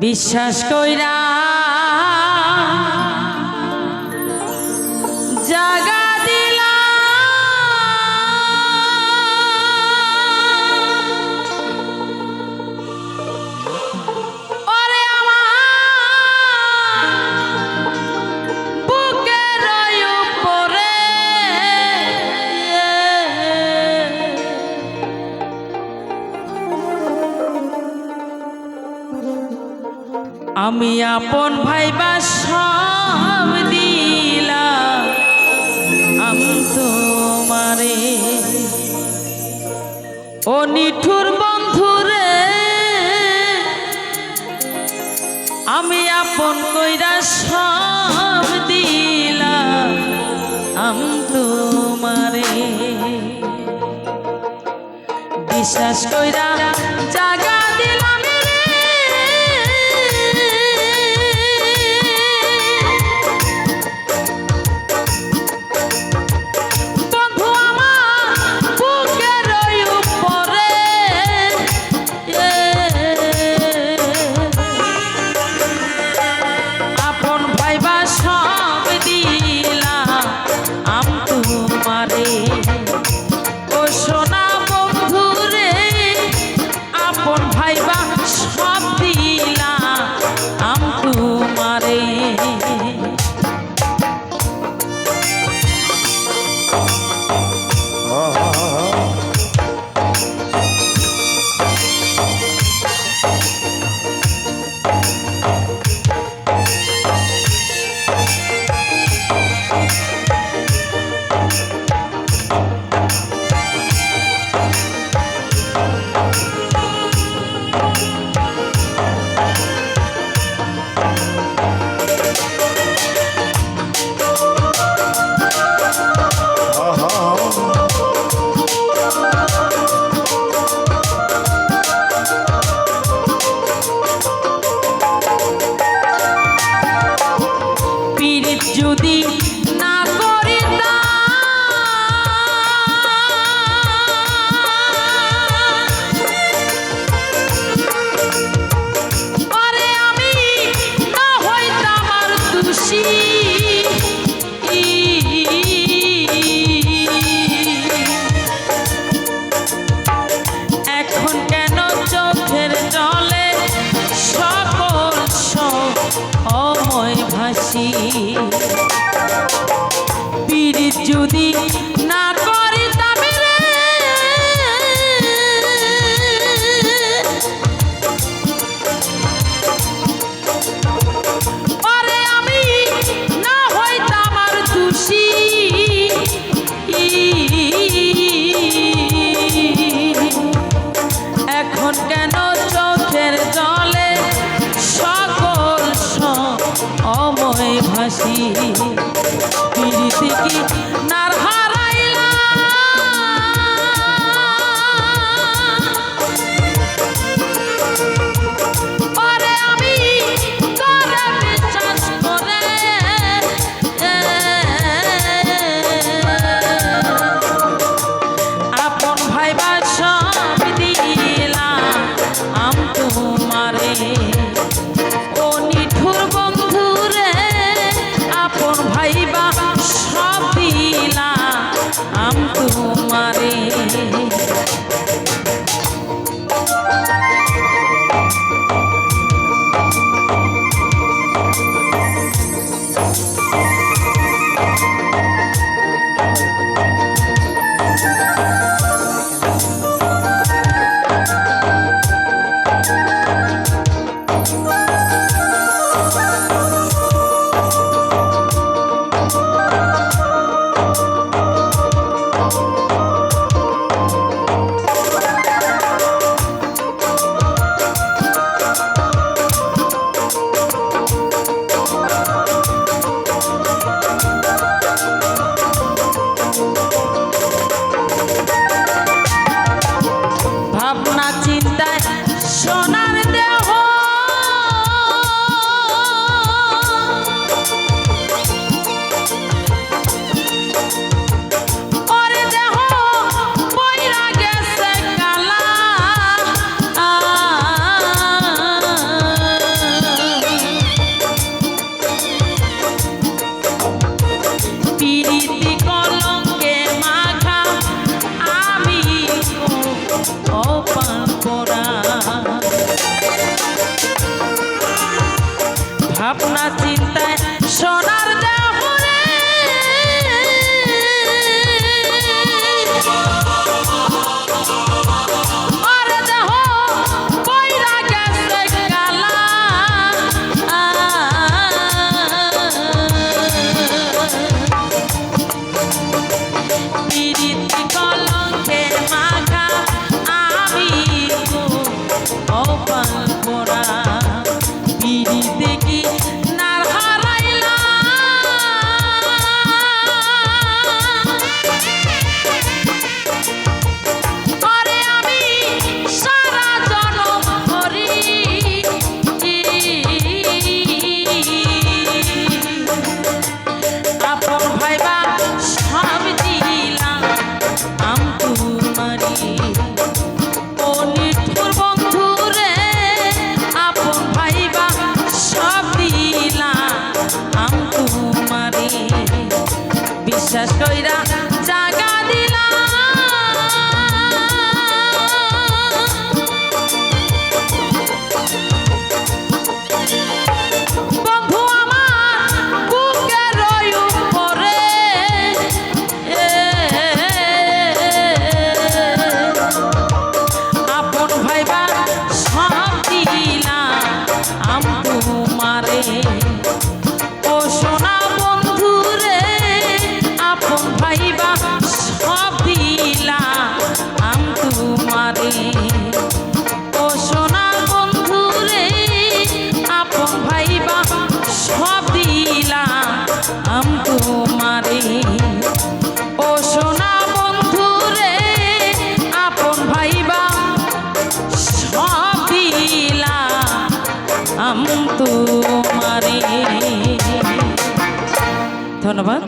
বিশ্বাস কইরা আমি আপন ভাই বা সব দিলা আমি তোমারে ও নিঠুর বন্ধুরে আমি আপন কইরা সব দিলা আমি তোমারে বিশ্বাস কইরা তোমারে হাসি পিড়িতে কি নারহা আম তোমার ভাবনা চিন্তায় সোনার জাহরে Oh, pan, pora. পিড়িতে কি ধন্যবাদ